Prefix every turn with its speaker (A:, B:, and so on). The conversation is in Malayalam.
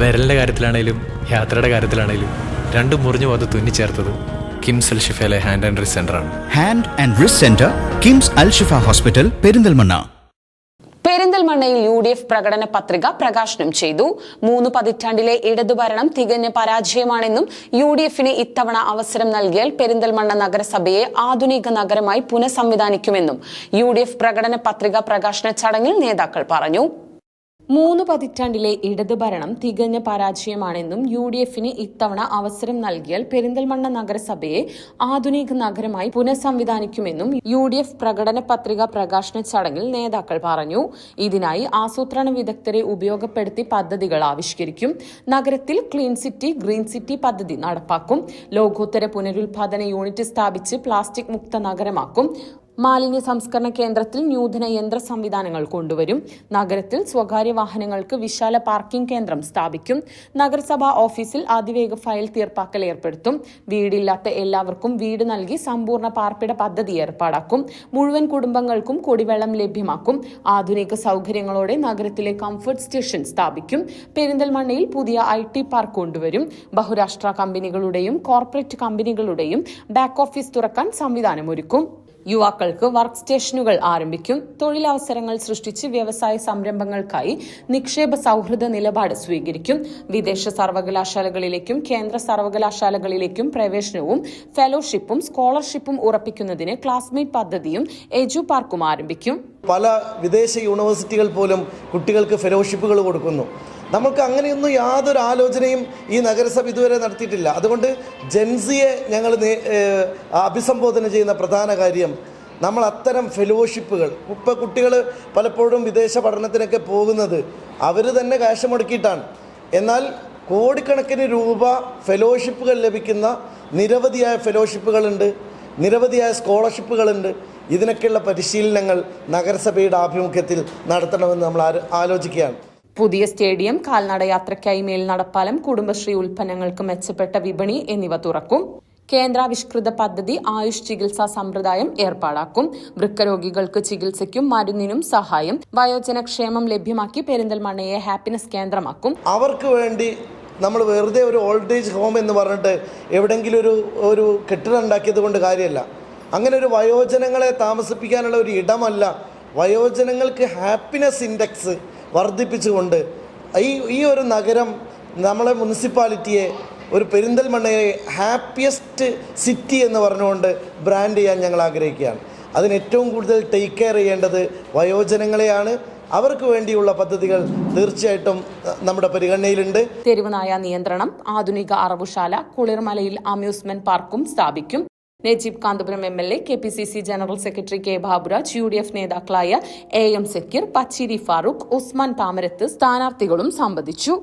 A: വിരലിന്റെ കാര്യത്തിലാണേലും യാത്രയുടെ കാര്യത്തിലാണേലും രണ്ടും മുറിഞ്ഞു പോകാതെ തുന്നിച്ചേർത്തത് കിംസ് അൽ ഷിഫയിലെ hand and wrist സെന്ററാണ്
B: hand and wrist centre KIMS Al Shifa hospital Perinthalmanna.
C: പെരിന്തൽമണ്ണയിൽ യു ഡി എഫ് പ്രകടന പത്രിക പ്രകാശനം ചെയ്തു. മൂന്ന് പതിറ്റാണ്ടിലെ ഇടതുഭരണം തികഞ്ഞ പരാജയമാണെന്നും യു ഡി എഫിന് ഇത്തവണ അവസരം നൽകിയാൽ പെരിന്തൽമണ്ണ നഗരസഭയെ ആധുനിക നഗരമായി പുനഃസംവിധാനിക്കുമെന്നും യു ഡി എഫ് പ്രകടന പത്രിക പ്രകാശന ചടങ്ങിൽ നേതാക്കൾ പറഞ്ഞു. മൂന്ന് പതിറ്റാണ്ടിലെ ഇടതു ഭരണം തികഞ്ഞ പരാജയമാണെന്നും യു ഡി എഫിന് ഇത്തവണ അവസരം നൽകിയാൽ പെരിന്തൽമണ്ണ നഗരസഭയെ ആധുനിക നഗരമായി പുനഃസംവിധാനിക്കുമെന്നും യു ഡി എഫ് പ്രകടന പത്രിക പ്രകാശന ചടങ്ങിൽ നേതാക്കൾ പറഞ്ഞു. ഇതിനായി ആസൂത്രണ വിദഗ്ധരെ ഉപയോഗപ്പെടുത്തി പദ്ധതികൾ ആവിഷ്കരിക്കും. നഗരത്തിൽ ക്ലീൻ സിറ്റി ഗ്രീൻ സിറ്റി പദ്ധതി നടപ്പാക്കും. ലോകോത്തര പുനരുൽപാദന യൂണിറ്റ് സ്ഥാപിച്ച് പ്ലാസ്റ്റിക് മുക്ത നഗരമാക്കും. മാലിന്യ സംസ്കരണ കേന്ദ്രത്തിൽ നൂതന യന്ത്ര സംവിധാനങ്ങൾ കൊണ്ടുവരും. നഗരത്തിൽ സ്വകാര്യ വാഹനങ്ങൾക്ക് വിശാല പാർക്കിംഗ് കേന്ദ്രം സ്ഥാപിക്കും. നഗരസഭാ ഓഫീസിൽ അതിവേഗ ഫയൽ തീർപ്പാക്കൽ ഏർപ്പെടുത്തും. വീടില്ലാത്ത എല്ലാവർക്കും വീട് നൽകി സമ്പൂർണ പാർപ്പിട പദ്ധതി ഏർപ്പാടാക്കും. മുഴുവൻ കുടുംബങ്ങൾക്കും കുടിവെള്ളം ലഭ്യമാക്കും. ആധുനിക സൗകര്യങ്ങളോടെ നഗരത്തിലെ കംഫർട്ട് സ്റ്റേഷൻ സ്ഥാപിക്കും. പെരിന്തൽമണ്ണയിൽ പുതിയ ഐ ടി പാർക്ക് കൊണ്ടുവരും. ബഹുരാഷ്ട്ര കമ്പനികളുടെയും കോർപ്പറേറ്റ് കമ്പനികളുടെയും ബാക്ക് ഓഫീസ് തുറക്കാൻ സംവിധാനമൊരുക്കും. യുവാക്കൾക്ക് വർക്ക് സ്റ്റേഷനുകൾ ആരംഭിക്കും. തൊഴിലവസരങ്ങൾ സൃഷ്ടിച്ച് വ്യവസായ സംരംഭങ്ങൾക്കായി നിക്ഷേപ സൗഹൃദ നിലപാട് സ്വീകരിക്കും. വിദേശ സർവകലാശാലകളിലേക്കും കേന്ദ്ര സർവകലാശാലകളിലേക്കും പ്രവേശനവും ഫെലോഷിപ്പും സ്കോളർഷിപ്പും ഉറപ്പിക്കുന്നതിന് ക്ലാസ്മേറ്റ് പദ്ധതിയും എജു പാർക്കും ആരംഭിക്കും.
D: പല വിദേശ യൂണിവേഴ്സിറ്റികൾ പോലും കുട്ടികൾക്ക് ഫെലോഷിപ്പുകൾ കൊടുക്കുന്നു. നമുക്ക് അങ്ങനെയൊന്നും യാതൊരു ആലോചനയും ഈ നഗരസഭ ഇതുവരെ നടത്തിയിട്ടില്ല. അതുകൊണ്ട് ജെൻസിയെ ഞങ്ങൾ അഭിസംബോധന ചെയ്യുന്ന പ്രധാന കാര്യം നമ്മൾ അത്തരം ഫെലോഷിപ്പുകൾ. ഇപ്പോൾ കുട്ടികൾ പലപ്പോഴും വിദേശ പഠനത്തിനൊക്കെ പോകുന്നത് അവർ തന്നെ കാശ് മുടക്കിയിട്ടാണ് എന്നാൽ കോടിക്കണക്കിന് രൂപ ഫെലോഷിപ്പുകൾ ലഭിക്കുന്ന നിരവധിയായ ഫെലോഷിപ്പുകളുണ്ട് നിരവധിയായ സ്കോളർഷിപ്പുകളുണ്ട്. ഇതിനൊക്കെയുള്ള പരിശീലനങ്ങൾ നഗരസഭയുടെ ആഭിമുഖ്യത്തിൽ നടത്തണമെന്ന് നമ്മൾ ആലോചിക്കുകയാണ്.
C: പുതിയ സ്റ്റേഡിയം കാൽനട യാത്രയ്ക്കായി മേൽനടപ്പാലം കുടുംബശ്രീ ഉൽപ്പന്നങ്ങൾക്ക് മെച്ചപ്പെട്ട വിപണി എന്നിവ തുറക്കും. കേന്ദ്രാവിഷ്കൃത പദ്ധതി ആയുഷ് ചികിത്സാ സമ്പ്രദായം ഏർപ്പാടാക്കും. വൃക്കരോഗികൾക്ക് ചികിത്സയ്ക്കും മരുന്നിനും സഹായം. വയോജനക്ഷേമം ലഭ്യമാക്കി പെരിന്തൽമണ്ണയെ ഹാപ്പിനെസ് കേന്ദ്രമാക്കും.
D: അവർക്ക് വേണ്ടി നമ്മൾ വെറുതെ ഒരു ഓൾഡ് ഏജ് ഹോം എന്ന് പറഞ്ഞിട്ട് എവിടെങ്കിലും ഒരു ഒരു കെട്ടിടം ഉണ്ടാക്കിയത് കൊണ്ട് കാര്യമല്ല. അങ്ങനെ ഒരു വയോജനങ്ങളെ താമസിപ്പിക്കാനുള്ള ഒരു ഇടമല്ല വയോജനങ്ങൾക്ക് ഹാപ്പിനെസ് ഇൻഡെക്സ് വർദ്ധിപ്പിച്ചുകൊണ്ട് ഈ ഈ ഒരു നഗരം നമ്മളെ മുനിസിപ്പാലിറ്റിയെ ഒരു പെരിന്തൽമണ്ണയെ ഹാപ്പിയസ്റ്റ് സിറ്റി എന്ന് പറഞ്ഞുകൊണ്ട് ബ്രാൻഡ് ചെയ്യാൻ ഞങ്ങൾ ആഗ്രഹിക്കുകയാണ്. അതിന് ഏറ്റവും കൂടുതൽ ടേക്ക് കെയർ ചെയ്യേണ്ടത് വയോജനങ്ങളെയാണ്. അവർക്ക് വേണ്ടിയുള്ള പദ്ധതികൾ തീർച്ചയായിട്ടും നമ്മുടെ പരിഗണനയിലുണ്ട്.
C: തെരുവുനായ നിയന്ത്രണം ആധുനിക അറവുശാല കുളിർമലയിൽ അമ്യൂസ്മെന്റ് പാർക്കും സ്ഥാപിക്കും. Najeeb Kanthapuram M L A K P C C general secretary K Baburaj U D F നേതാക്കളായ എ എം സക്കീർ പച്ചീരി ഫാറൂഖ് ഉസ്മാൻ താമരത്ത് സ്ഥാനാർത്ഥികളും സംബന്ധിച്ചു.